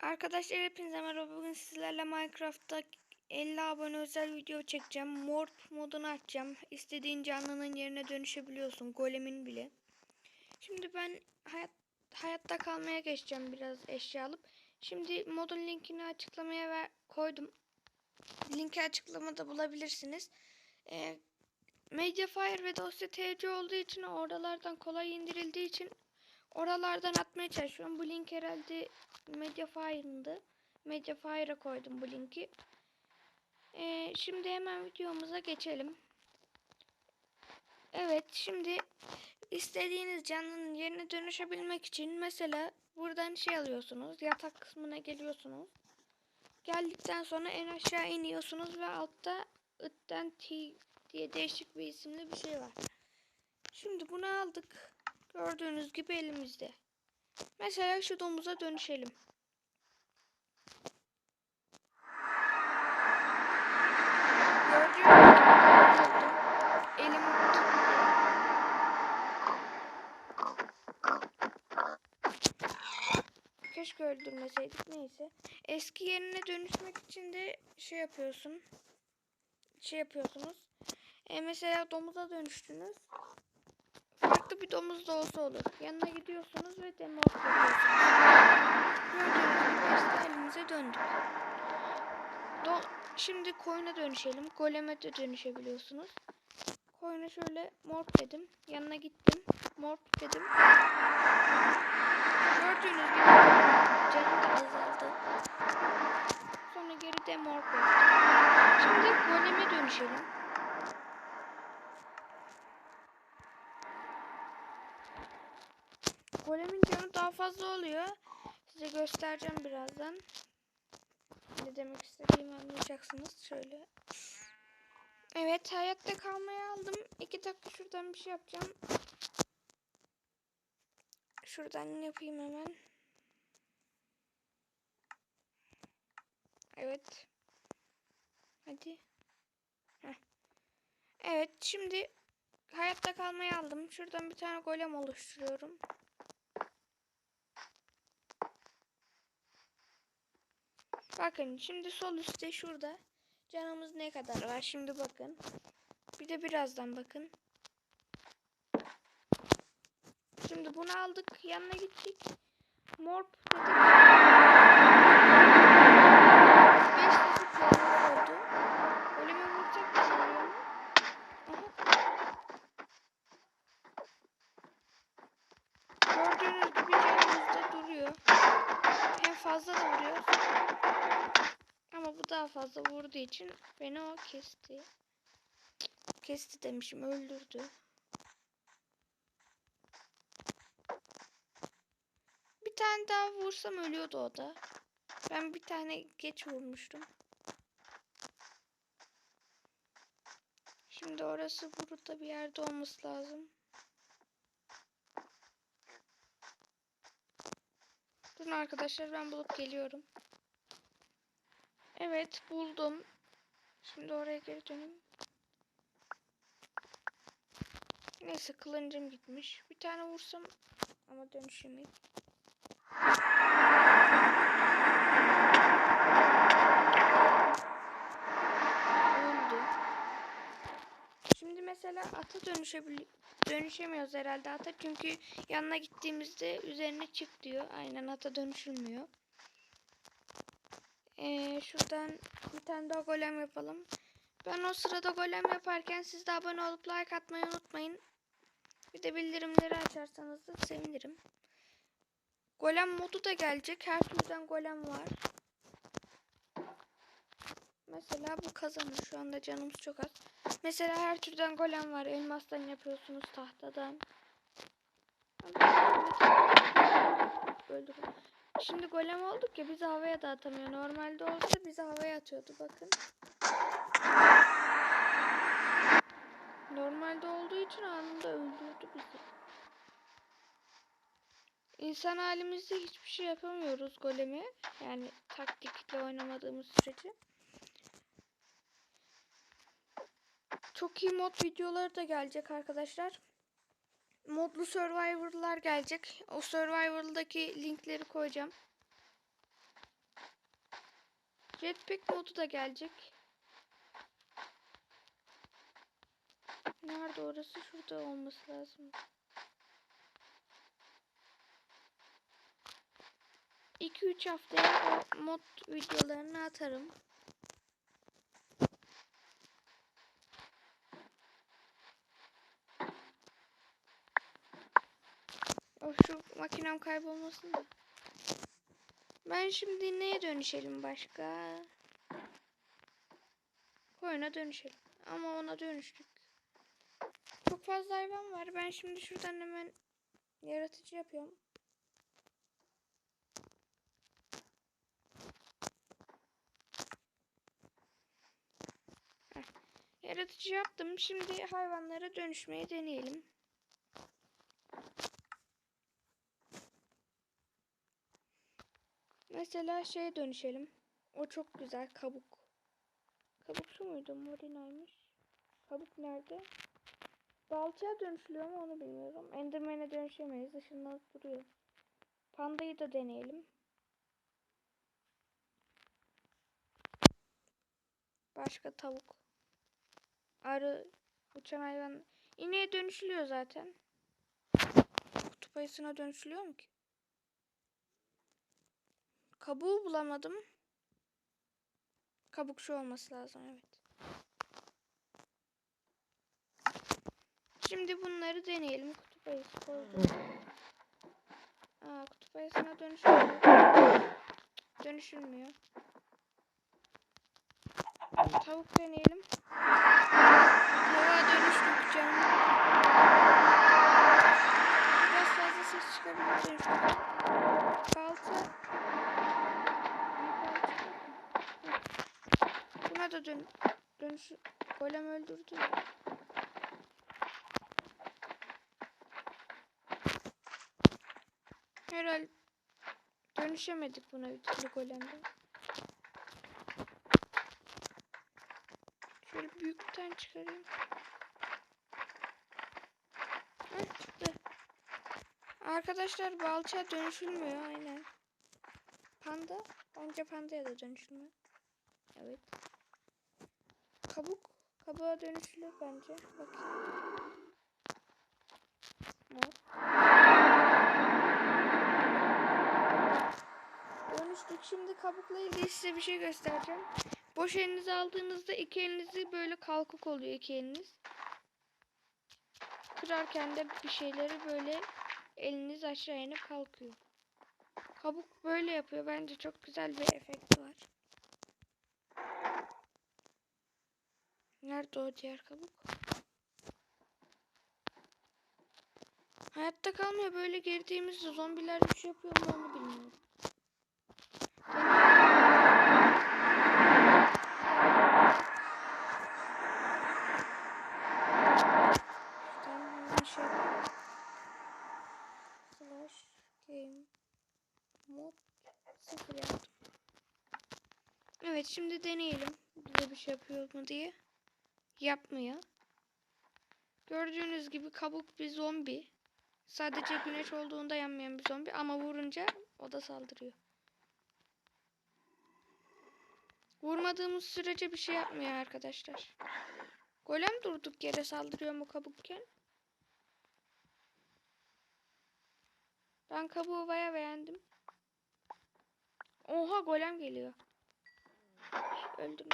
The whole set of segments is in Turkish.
Arkadaşlar hepinize merhaba. Bugün sizlerle Minecraft'ta 50 abone özel video çekeceğim. Morp modunu açacağım. İstediğin canlının yerine dönüşebiliyorsun. Golemin bile. Şimdi ben hayat, hayatta kalmaya geçeceğim biraz eşya alıp. Şimdi modun linkini açıklamaya ver, koydum. Linki açıklamada bulabilirsiniz. Ee, Mediafire ve dosya TC olduğu için oralardan kolay indirildiği için oralardan atmaya çalışıyorum. Bu link herhalde Mediafire'ındı. Mediafire'a koydum bu linki. Ee, şimdi hemen videomuza geçelim. Evet şimdi istediğiniz canlının yerine dönüşebilmek için mesela buradan şey alıyorsunuz. Yatak kısmına geliyorsunuz. Geldikten sonra en aşağı iniyorsunuz ve altta ıtten T diye değişik bir isimli bir şey var. Şimdi bunu aldık. Gördüğünüz gibi elimizde. Mesela şu domuza dönüşelim. Keşke öldürmeseydik neyse. Eski yerine dönüşmek için de şey yapıyorsun. Şey yapıyorsunuz. E mesela domuza dönüştünüz. Farklı bir domuz da olsa olur. Yanına gidiyorsunuz ve demo halimize döndük. Do Şimdi koyuna dönüşelim. Goleme de dönüşebiliyorsunuz. Koyuna şöyle morp dedim. Yanına gittim. Morp dedim. Gördüğünüz gibi canım da azaldı. Sonra geri de morp yaptım. Şimdi goleme dönüşelim. Golemin canı daha fazla oluyor. Size göstereceğim birazdan. Ne demek istediğimi anlayacaksınız. Şöyle. Evet hayatta kalmayı aldım. İki dakika şuradan bir şey yapacağım. Şuradan yapayım hemen. Evet. Hadi. Heh. Evet şimdi hayatta kalmayı aldım. Şuradan bir tane golem oluşturuyorum. Bakın şimdi sol üstte şurada canımız ne kadar var şimdi bakın. Bir de birazdan bakın. Şimdi bunu aldık yanına gittik. Morp dedik. 5 dakika oldu. Ölüme vuracak mı sanıyorum? Aha. Gördüğünüz gibi canımız da duruyor. Hem fazla da vuruyor. Ama bu daha fazla vurduğu için beni o kesti. Kesti demişim öldürdü. Bir tane daha vursam ölüyordu o da. Ben bir tane geç vurmuştum. Şimdi orası burada bir yerde olması lazım. Durun arkadaşlar ben bulup geliyorum. Evet buldum. Şimdi oraya geri döneyim. Neyse kılıncım gitmiş. Bir tane vursam ama dönüşemeyim. Öldü. Şimdi mesela ata dönüşemiyoruz herhalde ata çünkü yanına gittiğimizde üzerine çık diyor. Aynen ata dönüşülmüyor. Ee, şuradan bir tane daha golem yapalım. Ben o sırada golem yaparken siz de abone olup like atmayı unutmayın. Bir de bildirimleri açarsanız da sevinirim. Golem modu da gelecek. Her türden golem var. Mesela bu kazanır. Şu anda canımız çok az. Mesela her türden golem var. Elmastan yapıyorsunuz tahtadan. Öldürün. Şimdi golem olduk ya bizi havaya da atamıyor. Normalde olsa bizi havaya atıyordu bakın. Normalde olduğu için anında öldürdü bizi. İnsan halimizde hiçbir şey yapamıyoruz golemi. Yani taktikle oynamadığımız sürece. Çok iyi mod videoları da gelecek arkadaşlar. Modlu Survivor'lar gelecek. O Survivor'daki linkleri koyacağım. Jetpack modu da gelecek. Nerede orası? Şurada olması lazım. 2-3 haftaya o mod videolarını atarım. O şu makinem kaybolmasın da. Ben şimdi neye dönüşelim başka? Koyuna dönüşelim. Ama ona dönüştük. Çok fazla hayvan var. Ben şimdi şuradan hemen yaratıcı yapıyorum. Heh. Yaratıcı yaptım. Şimdi hayvanlara dönüşmeyi deneyelim. Mesela şeye dönüşelim. O çok güzel kabuk. Kabuk şu muydu? Morinaymış. Kabuk nerede? Balçığa dönüşülüyor mu onu bilmiyorum. Enderman'e dönüşemeyiz. Işınlanıp duruyor. Pandayı da deneyelim. Başka tavuk. Arı, uçan hayvan. İneğe dönüşülüyor zaten. Kutup ayısına dönüşülüyor mu ki? Kabuğu bulamadım. Kabuk şu olması lazım evet. Şimdi bunları deneyelim. Kutup ayısı koydum. Aa, kutup ayısına dönüşülmüyor. Dönüşülmüyor. Tavuk deneyelim. Tavuğa dönüştük canım. Biraz fazla ses çıkabilir. Dönüştük. Balta. Buna da dön dönüş golem öldürdü. Herhal dönüşemedik buna bir türlü golemden. Şöyle büyükten çıkarayım. Heh, çıktı. Arkadaşlar balça dönüşülmüyor aynen. Panda. Bence pandaya da dönüşülmüyor. Evet. Kabuk. Kabuğa dönüşülür bence. Bakayım. Mor. Dönüştük. Şimdi kabukla ilgili size bir şey göstereceğim. Boş elinizi aldığınızda iki elinizi böyle kalkık oluyor iki eliniz. Kırarken de bir şeyleri böyle eliniz aşağı inip kalkıyor. Kabuk böyle yapıyor. Bence çok güzel bir efekti var. Nerede o diğer kabuk? Hayatta kalmıyor. Böyle girdiğimizde zombiler bir şey yapıyor mu onu bilmiyorum. Şey yapayım. Slash game mod 0 yaptım. Evet şimdi deneyelim. Bize bir şey yapıyor mu diye. Yapmıyor. Gördüğünüz gibi kabuk bir zombi. Sadece güneş olduğunda yanmayan bir zombi ama vurunca o da saldırıyor. Vurmadığımız sürece bir şey yapmıyor arkadaşlar. Golem durduk yere saldırıyor mu kabukken? Ben kabuğu baya beğendim. Oha golem geliyor. Öldüm.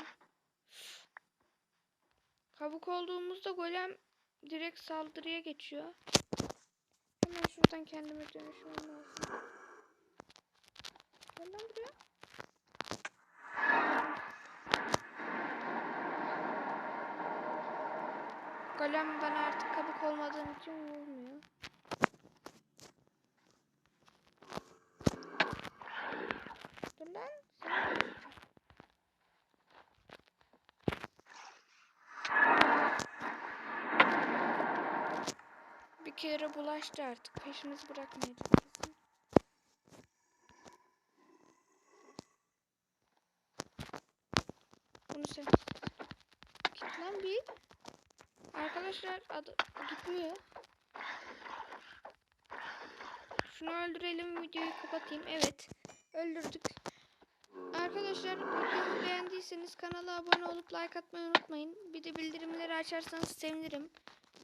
Kabuk olduğumuzda golem direkt saldırıya geçiyor. Hemen şuradan kendime dönüşmem lazım. Gel lan buraya. Golem bana artık kabuk olmadığım için vurmuyor. Dur lan. seni öldüreceğim. Bir kere bulaştı artık. Peşimizi bırakmayacak kesin. Bunu sen git bir. Arkadaşlar adı gitmiyor. Şunu öldürelim videoyu kapatayım. Evet. Öldürdük. Arkadaşlar videomu beğendiyseniz kanala abone olup like atmayı unutmayın. Bir de bildirimleri açarsanız sevinirim.